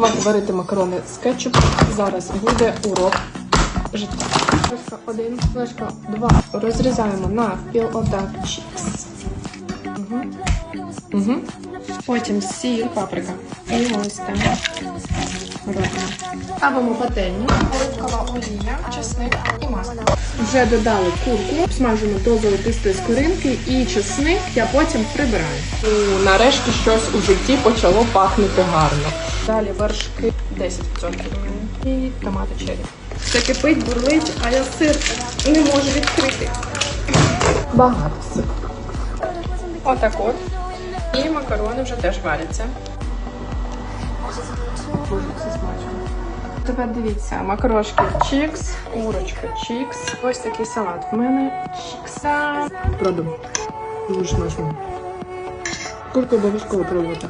Вам варити макарони з кетчупом. Зараз буде урок життя. Ложка один, ложка два. Розрізаємо на піл отак чікс. Угу. Угу. Потім сіль, паприка. І ось. Робимо. Ставимо пательню, оливкова олія, чесник і масло. Вже додали курку, смажимо до золотистої скоринки і чесник я потім прибираю. Нарешті щось у житті почало пахнути гарно. Далі вершки 10% і томати черрі. Все кипить, бурлить, а я сир не можу відкрити. Багато сир. Отак от. І макарони вже теж варяться. Смачно. Тепер дивіться, макарошки чікс, курочка чікс. Ось такий салат в мене чікса. Продум. Дуже смачно. Курку обов'язково пробувати.